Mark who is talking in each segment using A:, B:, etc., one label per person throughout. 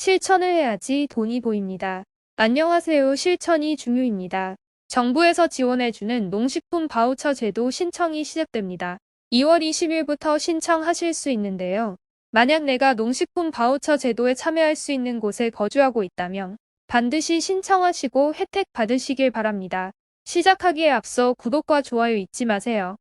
A: 실천을 해야지 돈이 보입니다. 안녕하세요. 실천이 중요입니다. 정부에서 지원해주는 농식품 바우처 제도 신청이 시작됩니다. 2월 20일부터 신청하실 수 있는데요. 만약 내가 농식품 바우처 제도에 참여할 수 있는 곳에 거주하고 있다면 반드시 신청하시고 혜택 받으시길 바랍니다. 시작하기에 앞서 구독과 좋아요 잊지 마세요.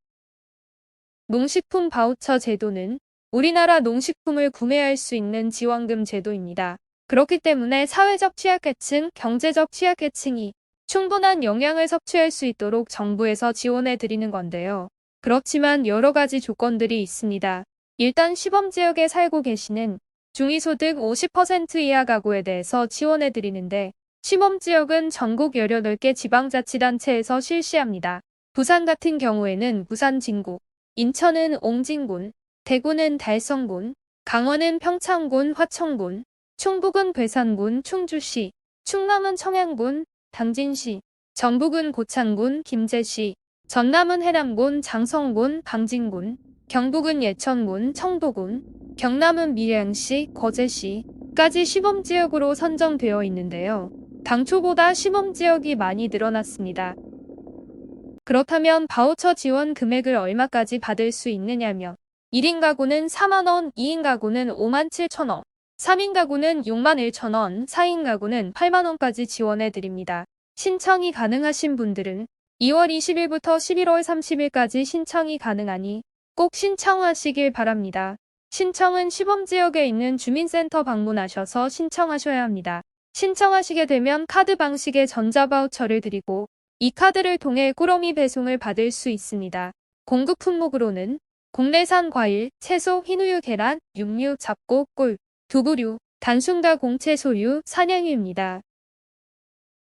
A: 농식품 바우처 제도는 우리나라 농식품을 구매할 수 있는 지원금 제도입니다. 그렇기 때문에 사회적 취약계층, 경제적 취약계층이 충분한 영양을 섭취할 수 있도록 정부에서 지원해 드리는 건데요. 그렇지만 여러 가지 조건들이 있습니다. 일단 시범지역에 살고 계시는 중위소득 50% 이하 가구에 대해서 지원해 드리는데 시범지역은 전국 18개 지방자치단체에서 실시합니다. 부산 같은 경우에는 부산 진구, 인천은 옹진군, 대구는 달성군, 강원은 평창군, 화천군, 충북은 괴산군, 충주시, 충남은 청양군, 당진시, 전북은 고창군, 김제시, 전남은 해남군, 장성군, 방진군, 경북은 예천군, 청도군, 경남은 밀양시, 거제시까지 시범지역으로 선정되어 있는데요. 당초보다 시범지역이 많이 늘어났습니다. 그렇다면 바우처 지원 금액을 얼마까지 받을 수 있느냐며 1인 가구는 4만원, 2인 가구는 5만 7천원, 3인 가구는 6만 1천원, 4인 가구는 8만원까지 지원해 드립니다. 신청이 가능하신 분들은 2월 20일부터 11월 30일까지 신청이 가능하니 꼭 신청하시길 바랍니다. 신청은 시범지역에 있는 주민센터 방문하셔서 신청하셔야 합니다. 신청하시게 되면 카드 방식의 전자바우처를 드리고 이 카드를 통해 꾸러미 배송을 받을 수 있습니다. 공급 품목으로는 국내산 과일, 채소, 흰우유, 계란, 육류, 잡곡, 꿀, 두부류, 단순가 공채소류, 사냥류입니다.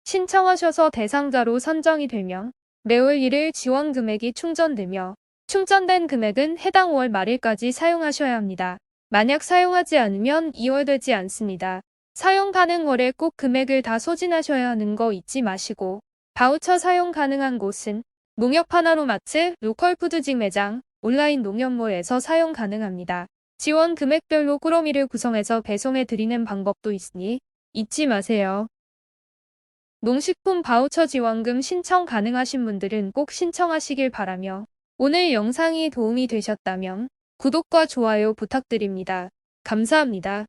A: 신청하셔서 대상자로 선정이 되면 매월 1일 지원 금액이 충전되며 충전된 금액은 해당 월 말일까지 사용하셔야 합니다. 만약 사용하지 않으면 2월 되지 않습니다. 사용 가능 월에 꼭 금액을 다 소진하셔야 하는 거 잊지 마시고 바우처 사용 가능한 곳은 농협 하나로마트, 로컬푸드직 매장, 온라인 농협몰에서 사용 가능합니다. 지원 금액별로 꾸러미를 구성해서 배송해 드리는 방법도 있으니 잊지 마세요. 농식품 바우처 지원금 신청 가능하신 분들은 꼭 신청하시길 바라며 오늘 영상이 도움이 되셨다면 구독과 좋아요 부탁드립니다. 감사합니다.